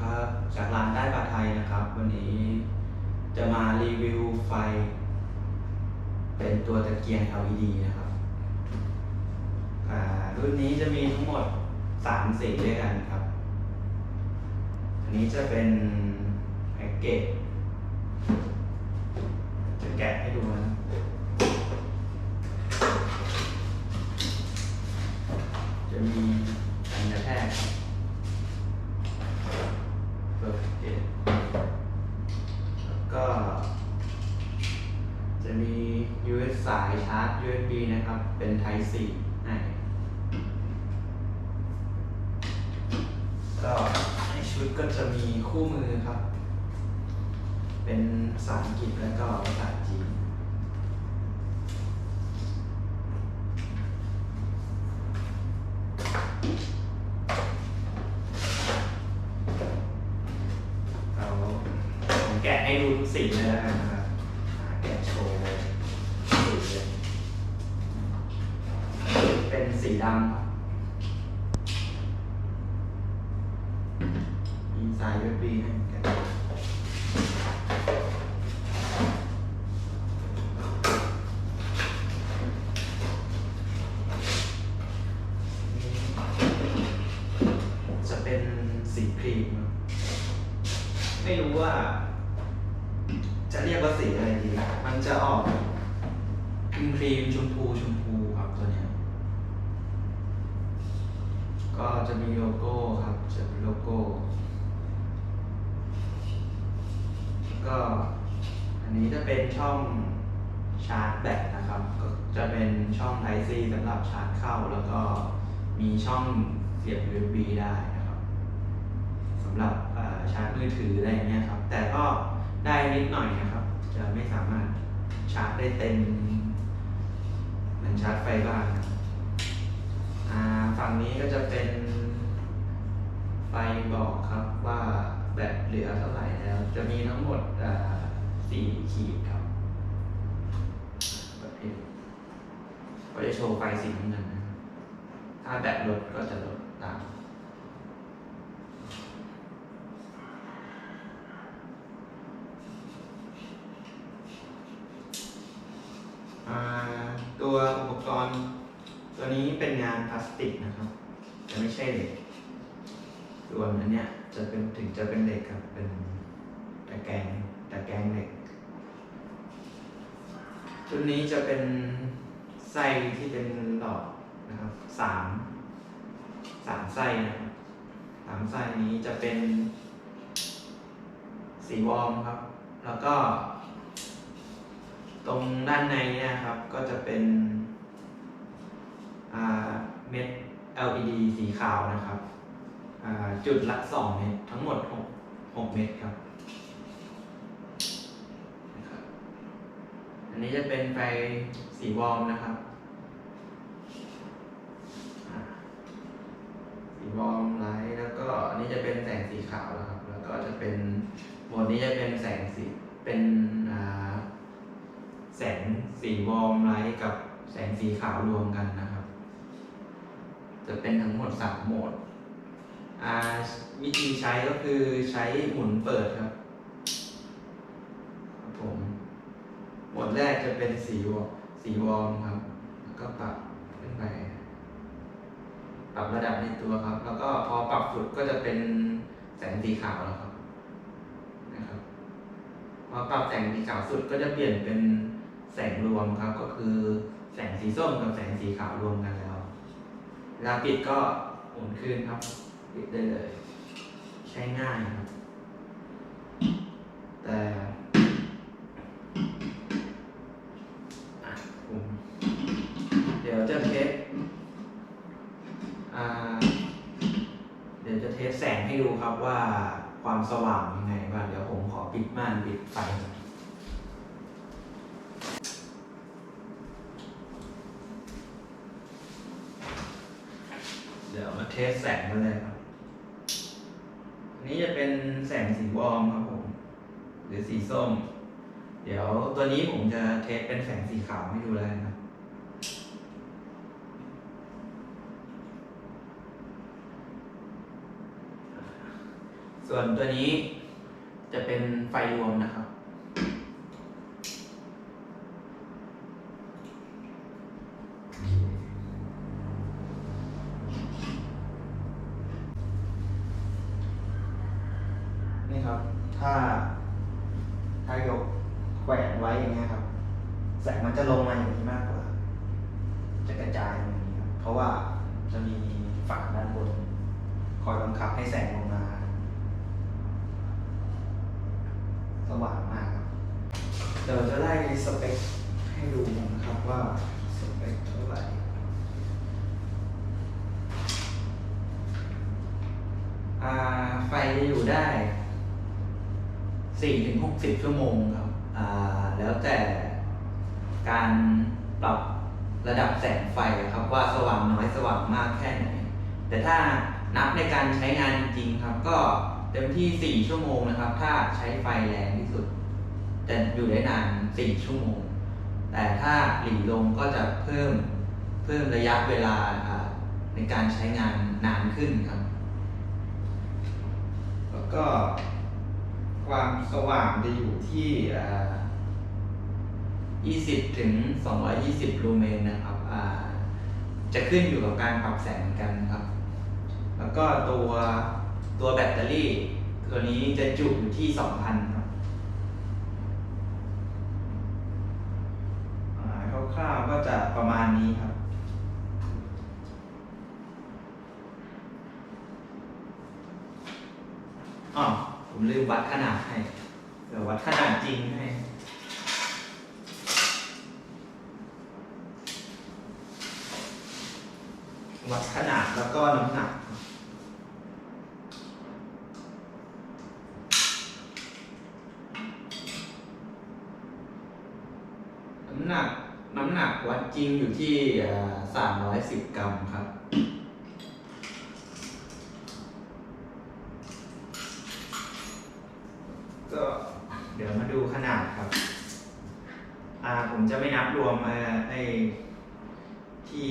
ครับจากร้านได้ปลาไทยนะครับ วันนี้จะมารีวิวไฟ เป็นตัวตะเกียง LED นะครับรุ่นนี้จะมีทั้งหมด 3 สีด้วยกันครับ อันนี้จะเป็นแพ็กเกจจะแกะให้ดูนะ USB นะครับ เป็น Type C ให้ก็ในชุดก็จะมีคู่มือครับ เป็นภาษาอังกฤษแล้วก็ภาษาจีน เป็นสีดำครับมีสาย USB ให้แกะจะเป็นสีครีมครับไม่รู้ว่า จะเรียกว่าสีอะไรดี มันจะออกครีมครีมชมพูชมพูครับตัวเนี้ย ก็จะมีโลโก้ครับจะเป็นโลโก้ ก็อันนี้จะเป็นช่องชาร์จแบตนะครับ ก็จะเป็นช่อง Type C สำหรับชาร์จเข้า แล้วก็มีช่องเสียบ USB ได้นะครับสำหรับชาร์จมือถืออะไรเงี้ยครับ แต่ก็ได้นิดหน่อยนะครับ จะไม่สามารถชาร์จได้เต็มเหมือนชาร์จไฟบ้านครับ ฝั่งนี้ก็จะเป็นไฟบอกครับว่าแบตเหลือเท่าไหร่แล้ว จะมีทั้งหมดสี่ขีดครับแบบนี้ก็จะโชว์ไฟสีน้ำเงินนะถ้าแบตลดก็จะลดตามตัวอุปกรณ์ ตัวนี้เป็นงานพลาสติกนะครับ จะไม่ใช่เหล็ก ส่วนอันเนี้ยจะเป็นถึงจะเป็นเหล็กครับ เป็นตะแกรงตะแกรงเหล็ก ชุดนี้จะเป็นไส้ที่เป็นหลอดนะครับสามสามไส้นะครับสามไส้นี้จะเป็น สีวอมครับ แล้วก็ ตรงด้านในเนี่ยครับ ก็จะเป็น เม็ด LED สีขาวนะครับจุดละ 2 เม็ดทั้งหมด 6 6 เม็ดครับนะครับ อันนี้จะเป็นไฟสีวอร์มนะครับ สีวอร์มไลท์แล้วก็อันนี้จะเป็นแสงสีขาวนะครับ แล้วก็จะเป็นโหมดนี้จะเป็นแสงสีเป็นแสงสีวอร์มไลท์กับแสงสีขาวรวมกันนะครับ จะเป็นทั้งหมดสามโหมดอ่าวิธีใช้ก็คือใช้หมุนเปิดครับครับผมโหมดแรกจะเป็นสีวอสีวอร์มครับ แล้วก็ปรับขึ้นไป ปรับระดับในตัวครับ แล้วก็พอปรับสุดก็จะเป็นแสงสีขาวแล้วครับนะครับพอปรับแสงสีขาวสุดก็จะเปลี่ยนเป็นแสงรวมครับ ก็คือแสงสีส้มกับแสงสีขาวรวมกันแล้ว เวลาปิดก็หมุนขึ้นครับ ปิดได้เลย ใช้ง่ายครับ แต่ผมเดี๋ยวจะเทสเดี๋ยวจะเทสแสงให้ดูครับว่าความสว่างยังไงบ้างเดี๋ยวผมขอปิดม่านปิดไฟก่อน เทสแสงกันเลยครับ นี้จะเป็นแสงสีวอร์มครับผม หรือสีส้ม เดี๋ยวตัวนี้ผมจะเทสเป็นแสงสีขาวให้ดูแล้วนะครับส่วนตัวนี้จะเป็นไฟรวมนะครับ นี่ครับ ถ้า ถ้ายกแขวนไว้อย่างเงี้ยครับ แสงมันจะลงมาอย่างนี้มากกว่า จะกระจายอย่างนี้ครับ เพราะว่าจะมีฝาด้านบน ค อยบังคับให้แสงลงมา สว่างมากครับเดี๋ยวจะไล่สเปคให้ดูนะครับว่าสเปคเท่าไหร่อ่าไฟจะอยู่ได้4ถึง60ชั่วโมงครับอ่าแล้วแต่การปรับระดับแสงไฟครับว่าสว่างน้อยสว่างมากแค่ไหน แต่ถ้า นับในการใช้งานจริงๆครับ ก็เต็มที่ 4 ชั่วโมงนะครับ ถ้าใช้ไฟแรงที่สุด จะอยู่ได้นาน 4 ชั่วโมง แต่ถ้าหลีลงก็จะเพิ่มเพิ่มระยะเวลาในการใช้งานนานขึ้นครับ แล้วก็ความสว่างจะอยู่ที่ 20 ถึง 220 ลูเมนนะครับ จะขึ้นอยู่กับการปรับแสงกันครับ แล้วก็ตัวตัวแบตเตอรี่ ตัวนี้จะจุอยู่ที่ 2,000 ครับคร่าวๆก็จะประมาณนี้ครับอ๋อผมลืมวัดขนาดให้ เดี๋ยววัดขนาดจริงให้วัดขนาดแล้วก็น้ำหนัก น้ำหนักน้ำหนักวัดจริงอยู่ที่ 310 กรัมครับ ก็เดี๋ยวมาดูขนาดครับ อ่าผมจะไม่นับรวมไอ้ที่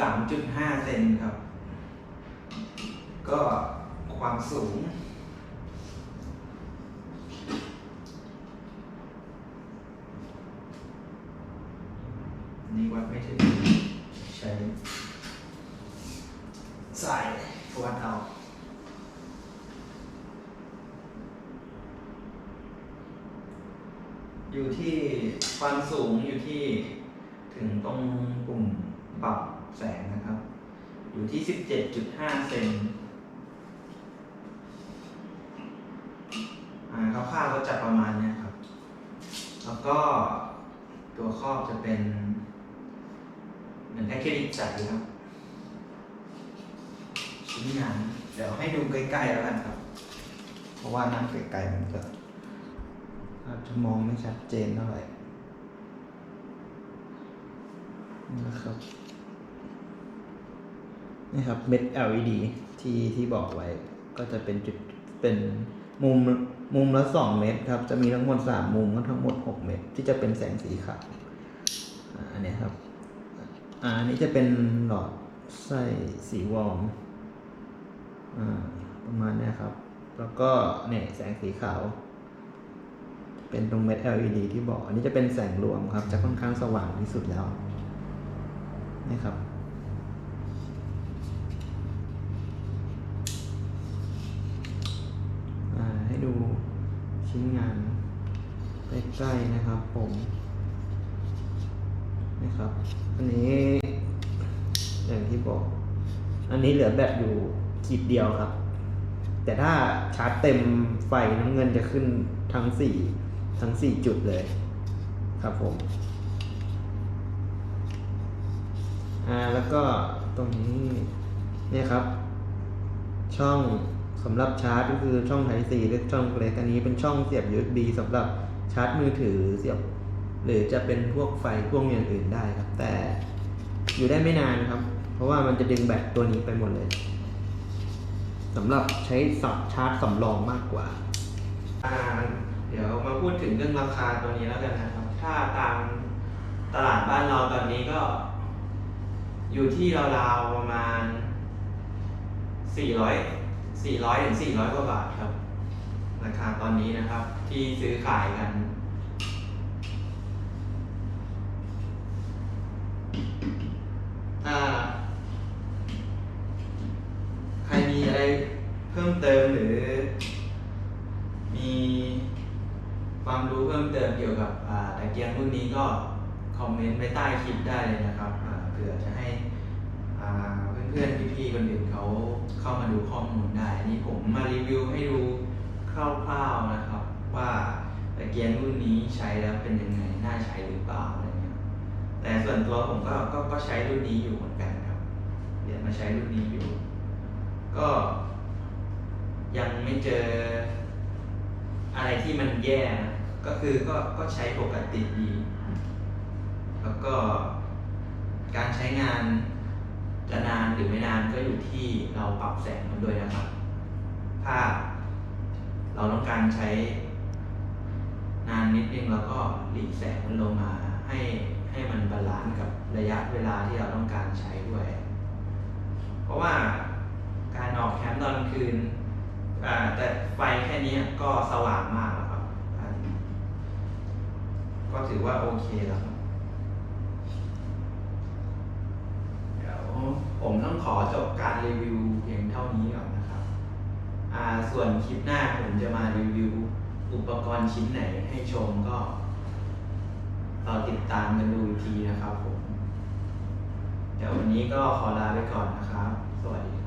3.5 เซนครับ ก็ความสูง นี่วัดไม่ถึงใช้สายวัดเอาอยู่ที่ความสูงอยู่ที่ถึงตรงปุ่มปรับ แสงนะครับ อยู่ที่ 17.5 เซนอ่าคร่าวๆก็จะประมาณเนี้ยครับ แล้วก็ตัวครอบจะเป็นเหมือนแอคริลิกใสครับชิ้นงานเดี๋ยวให้ดูใกล้ๆแล้วกันครับ เพราะว่านั่งไกลๆมันจะอาจจะมองไม่ชัดเจนเท่าไหร่นะครับ นี่ครับเม็ด LED ที่ที่บอกไว้ก็จะเป็นจุดเป็นมุมมุมละสองเม็ดครับ จะมีทั้งหมดสามมุมก็ทั้งหมดหกเม็ดที่จะเป็นแสงสีขาวอันนี้ครับอ่าอันนี้จะเป็นหลอดไส้สีวอร์มอ่าประมาณนี้ครับ แล้วก็เนี่ยแสงสีขาว เป็นตรงเม็ด LED ที่บอก อันนี้จะเป็นแสงรวมครับ จะค่อนข้างสว่างที่สุดแล้วนี่ครับ ดูชิ้นงานใกล้ๆนะครับผมนี่ครับอันนี้อย่างที่บอก อันนี้เหลือแบตอยู่ขีดเดียวครับ แต่ถ้าชาร์จเต็มไฟน้ำเงินจะขึ้นทั้งสี่ทั้งสี่จุดเลยครับผมอ่าแล้วก็ตรงนี้เนี่ยครับ ช่อง สำหรับชาร์จก็คือช่อง Type C หรือช่องเล็กอันนี้เป็นช่องเสียบ USB สำหรับชาร์จมือถือเสียบ หรือจะเป็นพวกไฟพวกอย่างอื่นได้ครับ แต่อยู่ได้ไม่นานครับ เพราะว่ามันจะดึงแบตตัวนี้ไปหมดเลยสำหรับใช้สับชาร์จสำรองมากกว่าอ่าเดี๋ยวมาพูดถึงเรื่องราคาตัวนี้แล้วกันนะครับ ถ้าตามตลาดบ้านเราตอนนี้ก็ อยู่ที่ราวๆประมาณ400 400ถึง400 กว่าบาทครับ ราคาตอนนี้นะครับที่ซื้อขายกัน ถ้า ใครมีอะไรเพิ่มเติมหรือ มีความรู้เพิ่มเติมเกี่ยวกับตะเกียงรุ่นนี้ก็คอมเมนต์ไว้ใต้คลิปได้เลยนะครับเผื่อจะให้ เพื่อนๆพี่ๆคนอื่นเขาเข้ามาดูข้อมูลได้อันนี้ผมมารีวิวให้ดูคร่าวๆนะครับ ว่าตะเกียงรุ่นนี้ใช้แล้วเป็นยังไงน่าใช้หรือเปล่าอะไรเงี้ยแต่ส่วนตัวผมก็ก็ก็ใช้รุ่นนี้อยู่เหมือนกันครับเรียนมาใช้รุ่นนี้อยู่ ก็ยังไม่เจออะไรที่มันแย่นะก็คือก็ก็ใช้ปกติดี แล้วก็การใช้งาน จะนานหรือไม่นานก็อยู่ที่เราปรับแสงมันด้วยนะครับ ถ้าเราต้องการใช้นานนิดนึงแล้วก็หลีกแสงมันลงมาให้ให้มันบาลานซ์กับระยะเวลาที่เราต้องการใช้ด้วย เพราะว่าการออกแคมป์ตอนกลางคืนแต่ไฟแค่นี้ก็สว่างมากแล้วครับ ก็ถือว่าโอเคแล้วครับ เดี๋ยว ผมต้องขอจบการรีวิวเพียงเท่านี้ก่อนนะครับอ่าส่วนคลิปหน้าผมจะมารีวิวอุปกรณ์ชิ้นไหนให้ชมก็รอติดตามกันดูอีกทีนะครับผมเดี๋ยววันนี้ก็ขอลาไปก่อนนะครับ สวัสดี